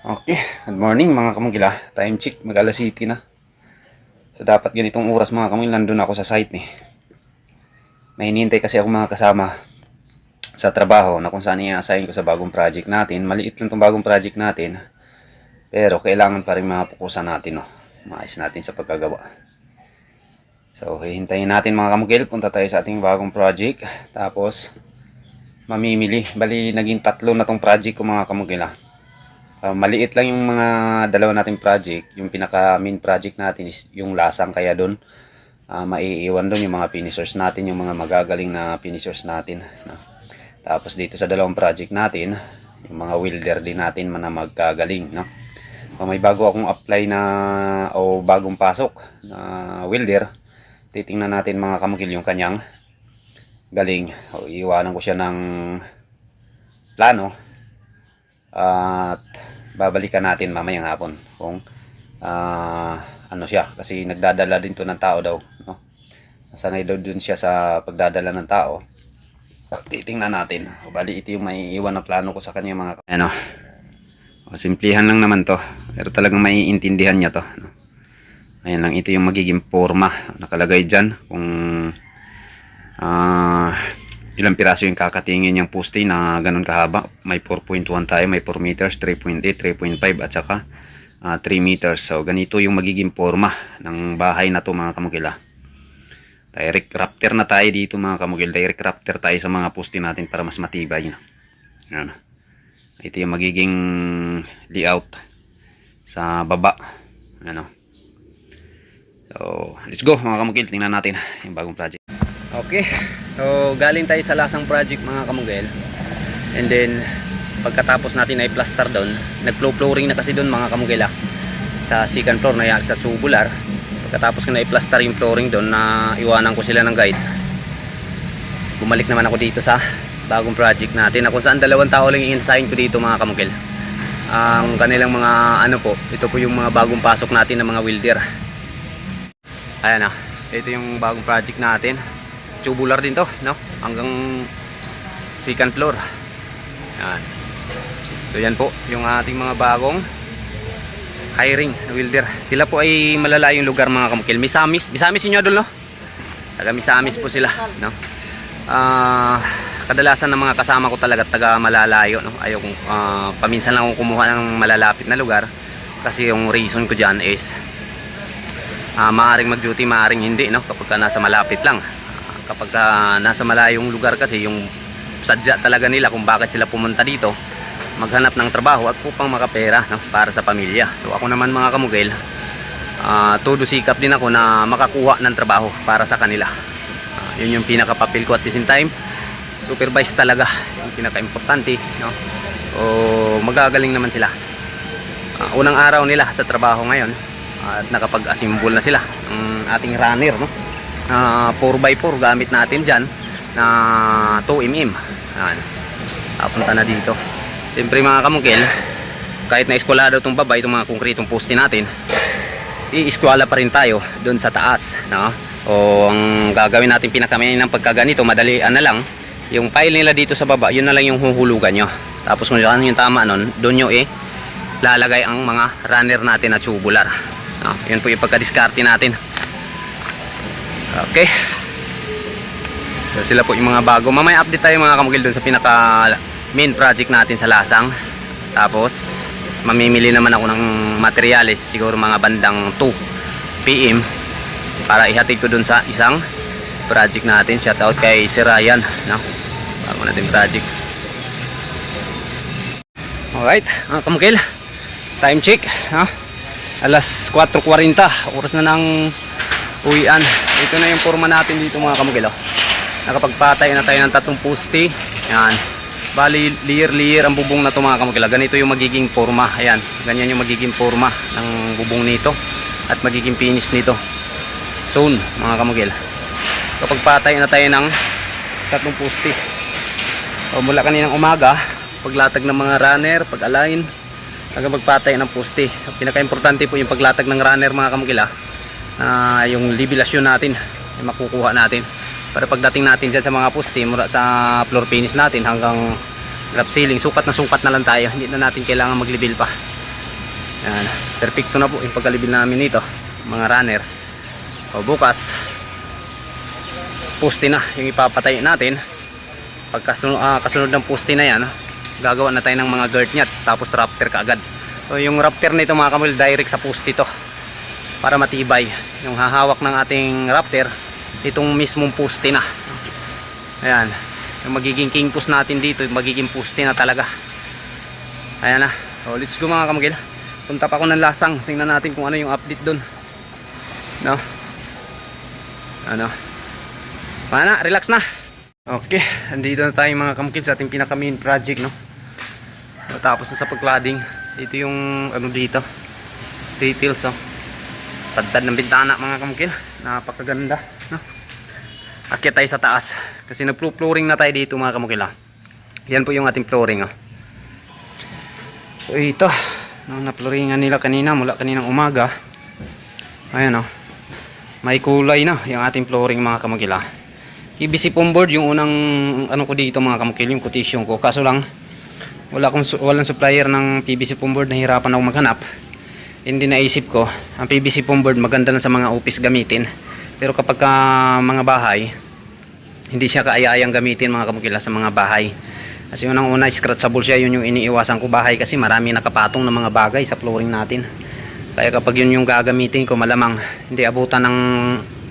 Okay, good morning mga kamugila. Time check, mag alas city na. So dapat ganitong oras mga kamugila, nandun ako sa site ni. May hinihintay kasi ako mga kasama sa trabaho na kung saan i-assign ko sa bagong project natin. Maliit lang tong bagong project natin. Pero kailangan pa rin mapukusan natin, no. Maayos natin sa pagkagawa. So, hihintayin natin mga kamugil. Punta tayo sa ating bagong project. Tapos, mamimili. Bali, naging tatlo na tong project ko mga kamugila. Ah, maliit lang yung mga dalawa nating project. Yung pinaka main project natin is yung lasang kaya doon. ah, maiiwan doon yung mga finishers natin, yung mga magagaling na finishers natin. No? Tapos dito sa dalawang project natin, yung mga welder din natin na magkagaling. No? So, may bago akong apply na o bagong pasok na welder. Titingnan natin mga kamukil yung kanyang galing. O, iwanan ko siya ng plano at babalikan natin mamayang hapon kung ah, ano siya. Kasi nagdadala din to ng tao daw no? Sanay daw dun siya sa pagdadala ng tao. Titingnan natin. O bali ito yung may iwan na plano ko sa kanya mga ano o, simplihan lang naman to. Pero talagang maiintindihan niya to no? ayan lang ito yung magiging forma nakalagay dyan kung ah ilang piraso yung kakatingin yung poste na ganun kahaba. May 4.1 tayo, may 4 meters, 3.8, 3.5 at saka ah, 3 meters. So ganito yung magiging forma ng bahay na to mga kamugila. Direct rafter na tayo dito mga kamugil. Direct rafter tayo sa mga poste natin para mas matibay. Yan. Ito yung magiging layout sa baba. Ano. So, let's go mga kamugil. Tingnan natin yung bagong project. Okay. So, galing tayo sa lasang project mga kamugel. And then, pagkatapos natin ay plaster doon, nag-flow flooring na kasi doon mga kamugel ah. Sa second floor na yan, sa tubular. Pagkatapos ko na i-plaster yung flooring doon na iwanan ko sila ng guide. Bumalik naman ako dito sa bagong project natin na kung saan dalawang tao lang yung insign ko dito mga kamugel. Ang kanilang mga ano po, ito po yung mga bagong pasok natin ng mga welder. Ayan ah, ito yung bagong project natin tubular din to no? Hanggang second floor. Yan. So yan po yung ating mga bagong hiring welder. Sila po ay malalayong lugar mga kamukil. Misamis. Misamis inyo adol no? Taga misamis po sila no? Ah kadalasan ng mga kasama ko talaga taga malalayo no? Ayaw ah, paminsan lang akong kumuha ng malalapit na lugar. Kasi yung reason ko dyan is ah maaring mag duty maaring hindi no? Kapag ka nasa malapit lang kapag ah, nasa malayong lugar kasi yung sadya talaga nila kung bakit sila pumunta dito maghanap ng trabaho at upang makapera no, para sa pamilya. So ako naman mga kamugel ah, todo sikap din ako na makakuha ng trabaho para sa kanila. Ah, yun yung pinakapapil ko at the same time supervise talaga yung pinaka-importante no? o magagaling naman sila. Ah, unang araw nila sa trabaho ngayon at nakapag-assemble na sila ng ating runner no na 4x4 gamit natin dyan na 2mm yan papunta na dito. Siyempre mga kamungkil kahit na eskwalado itong baba itong mga konkretong poste natin i-eskwala pa rin tayo doon sa taas no? o ang gagawin natin pinakamain ng pagkaganito madalian na lang yung pile nila dito sa baba yun na lang yung huhulugan nyo. Tapos kung saan yung tama nun doon nyo eh lalagay ang mga runner natin na tubular. No? yun po yung pagkadiskarte natin Okay. So sila po yung mga bago. Mamaya update tayo mga kamugil dun sa pinaka main project natin sa Lasang. Tapos mamimili naman ako ng materials siguro mga bandang 2 PM para ihatid ko dun sa isang project natin. Shout out kay si Ryan, no? Bago natin project. Alright, mga kamugil. Time check, no? Alas 4.40, oras na ng uwian. Ito na yung forma natin dito mga kamugil. Oh. Nakapagpatay na tayo ng tatlong poste. Yan. Bali, layer-layer ang bubong na to mga kamugil. Ganito yung magiging forma. Ayan. Ganyan yung magiging forma ng bubong nito. At magiging finish nito. Soon mga kamugil. Kapag patay na tayo ng tatlong poste. O, mula kaninang umaga, paglatag ng mga runner, pag-align, hanggang magpatay ng poste. Ang pinaka-importante po yung paglatag ng runner mga kamugila na yung libilasyon natin ay makukuha natin para pagdating natin dyan sa mga poste mula sa floor finish natin hanggang drop ceiling sukat na sukat na lang tayo hindi na natin kailangan maglibil pa Yan. Perfecto na po yung pagkalibil namin nito. Mga runner. O bukas, poste na yung ipapatay natin. Pagkasunod ah, kasunod ng poste na yan, gagawa na tayo ng mga girt niya tapos raptor kaagad. So yung raptor nito mga kamil direct sa poste to para matibay. Yung hahawak ng ating raptor itong mismong poste na. Ayan. Yung magiging king post natin dito, magiging poste na talaga. Ayan na. So let's go mga kamagil. Punta pa ako ng lasang. Tingnan natin kung ano yung update doon. No? Ano? Mana, relax na. Okay, andito na tayo mga kamukil sa ating pinaka main project, no? Tapos na sa pagcladding. Ito yung ano dito. Details, oh. Tadtad ng bintana mga kamukil. Napakaganda, no? Akyat tayo sa taas. Kasi nag-flooring na tayo dito mga kamukil, ah. Yan po yung ating flooring, oh. So ito, no, na-flooringan nila kanina mula kaninang umaga. Ayan, oh. May kulay na yung ating flooring mga kamukil, ah. PVC foam board yung unang ano ko dito mga kamukil yung quotation ko kaso lang wala akong walang supplier ng PVC foam board nahirapan ako maghanap hindi naisip ko. Ang PVC foam board maganda na sa mga office gamitin. Pero kapag ka mga bahay hindi siya kaaya-ayang gamitin mga kamukila sa mga bahay. Kasi unang una scratchable siya. Yun yung iniiwasan ko bahay kasi marami nakapatong ng mga bagay sa flooring natin. Kaya kapag yun yung gagamitin ko malamang hindi abutan ng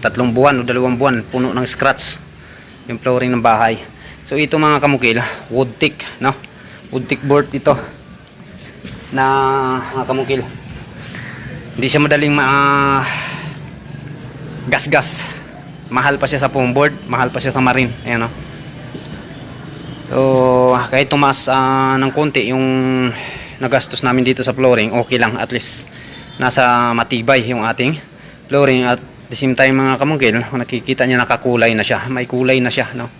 tatlong buwan o dalawang buwan puno ng scratch yung flooring ng bahay. So ito mga kamukil wood tick no? Wood tick board ito na mga kamukil hindi siya madaling ma gas gas mahal pa siya sa foam board mahal pa siya sa marine. Ayan no so kahit tumaas ah, ng konti yung nagastos namin dito sa flooring okay lang. At least nasa matibay yung ating flooring. At the same time mga kamungkil nakikita niya nakakulay na siya. May kulay na siya no?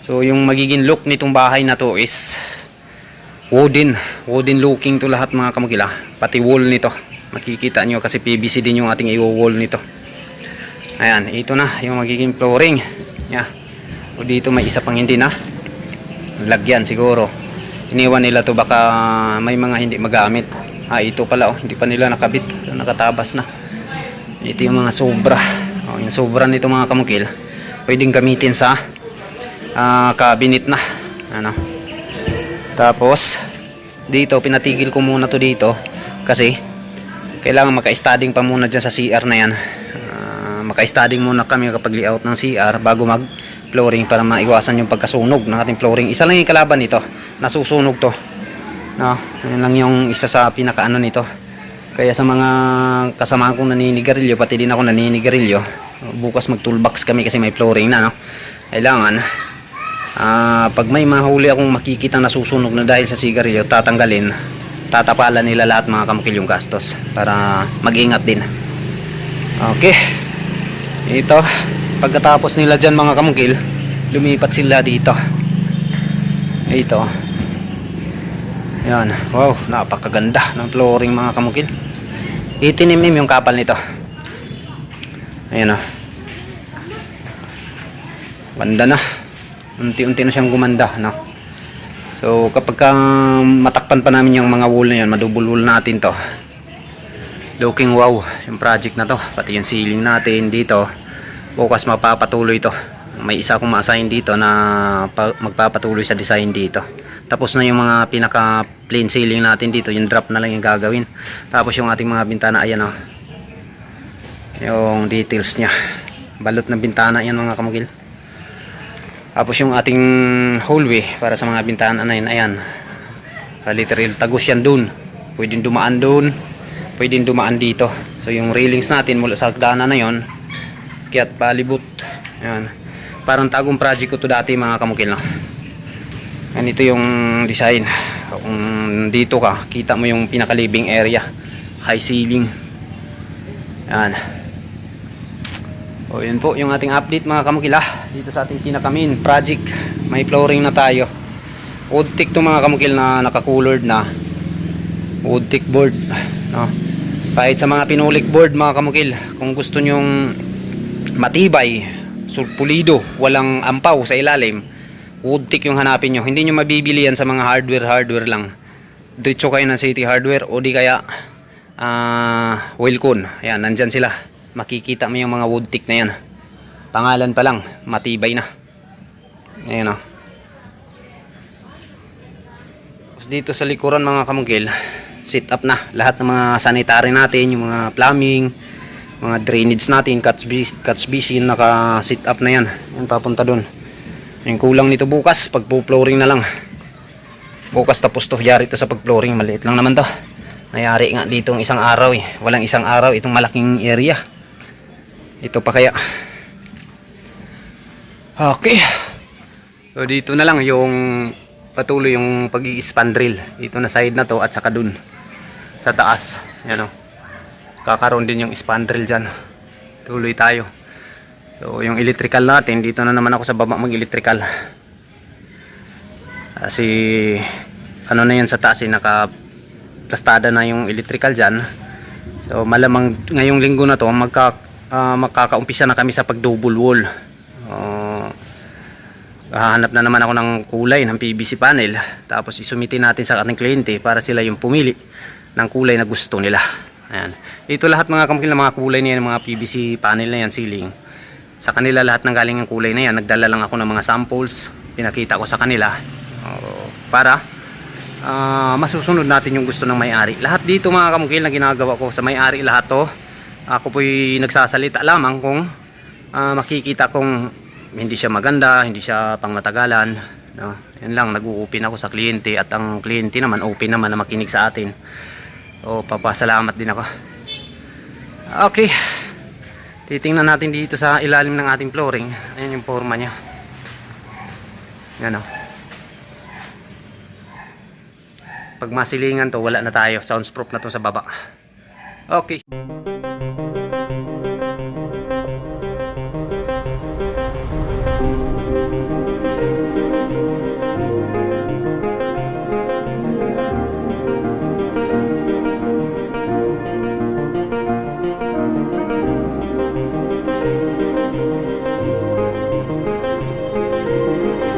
So yung magiging look nitong bahay na to is wooden. Wooden looking to lahat mga kamungkil ah. pati wall nito makikita nyo kasi PVC din yung ating i-wall nito. Ayan ito na yung magiging flooring. Yeah. o dito may isa pang hindi na lagyan siguro. Iniwan nila to baka may mga hindi magamit. Ah ito pala oh. Hindi pa nila nakabit nakatabas na. Ito yung mga sobra. Oh, yung sobra nito mga kamukil pwedeng gamitin sa ah, cabinet na. Ano? Tapos dito pinatigil ko muna to dito kasi kailangan maka-studying pa muna dyan sa CR na yan. Ah, maka-studying muna kami kapag layout ng CR bago mag flooring para maiwasan yung pagkasunog ng ating flooring. Isa lang yung kalaban nito. Nasusunog to. No? Yan lang yung isa sa pinakaano nito. Kaya sa mga kasama kong naninigarilyo, pati din ako naninigarilyo, bukas mag toolbox kami kasi may flooring na, no? Kailangan, ah pag may mahuli akong makikita nasusunog na dahil sa sigarilyo, tatanggalin, tatapalan nila lahat mga kamukil yung gastos para mag-ingat din. Okay. Ito, pagkatapos nila dyan mga kamukil, lumipat sila dito. Ito. Yan. Wow, napakaganda ng flooring mga kamukil. 18 mm yung kapal nito. Ayan o. Ganda na. Unti-unti na siyang gumanda, no? So, kapag ka matakpan pa namin yung mga wall na yan, madubul wall natin to. Looking wow, yung project na to. Pati yung ceiling natin dito. Bukas mapapatuloy to. May isa akong ma-assign dito na pa- magpapatuloy sa design dito. Tapos na yung mga pinaka plain ceiling natin dito, yung drop na lang yung gagawin. Tapos yung ating mga bintana, ayan oh. Yung details niya. Balot ng bintana yan mga kamugil. Tapos yung ating hallway para sa mga bintana na yun, ayan. Uh, literal tagos yan dun. Pwedeng dumaan dun. Pwedeng dumaan dito. So yung railings natin mula sa hagdanan na yon Kiat palibot. Ayan. Parang tagong project ko to dati mga kamukil. No? Ganito yung design. Kung dito ka, kita mo yung pinaka living area. High ceiling. Yan. O yun po yung ating update mga kamukila. Dito sa ating pinaka main project. May flooring na tayo. Wood tick to mga kamukil na naka-colored na. Wood tick board. No? Kahit sa mga pinulik board mga kamukil. Kung gusto nyong matibay, sulpulido, walang ampaw sa ilalim wood tick yung hanapin nyo. Hindi nyo mabibili yan sa mga hardware, hardware lang. Diretso kayo ng City Hardware o di kaya oil cone. Ayan, nandyan sila. Makikita mo yung mga wood tick na yan. Pangalan pa lang, matibay na. Ayan o. Tapos dito sa likuran mga kamugil, sit up na. Lahat ng mga sanitary natin, yung mga plumbing, mga drainage natin, catch, catch basin, naka sit up na yan. Yan papunta dun. Yung kulang nito bukas, pag flooring na lang. Bukas tapos to, yari to sa pag-flooring. Maliit lang naman to. Nayari nga dito isang araw eh. Walang isang araw itong malaking area. Ito pa kaya. Okay. So dito na lang yung patuloy yung pag spandrel Dito na side na to at saka dun. Sa taas. Yan o. Kakaroon din yung spandrel dyan. Tuloy tayo. So yung electrical natin, dito na naman ako sa baba mag-electrical. Kasi ano na yan sa taas eh, naka plastada na yung electrical dyan. So malamang ngayong linggo na to magka, ah, magkakaumpisa na kami sa pag double wall. Uh, hahanap na naman ako ng kulay ng PVC panel tapos isumitin natin sa ating kliyente para sila yung pumili ng kulay na gusto nila. Ayan. Ito lahat mga kamukil na mga kulay niyan, mga PVC panel na yan, ceiling. Sa kanila lahat ng galing ng kulay na yan. Nagdala lang ako ng mga samples. Pinakita ko sa kanila. Oh, para ah, masusunod natin yung gusto ng may-ari. Lahat dito mga kamukil na ginagawa ko sa may-ari lahat to. Ako po'y nagsasalita lamang kung ah, makikita kong hindi siya maganda, hindi siya pangmatagalan. No? Yan lang, nag-uupin ako sa kliyente at ang kliyente naman, open naman na makinig sa atin. So, papasalamat din ako. Okay. Titingnan natin dito sa ilalim ng ating flooring. Ayan yung forma niya. Yan o. Pag masilingan to, wala na tayo. Soundsproof na to sa baba. Okay.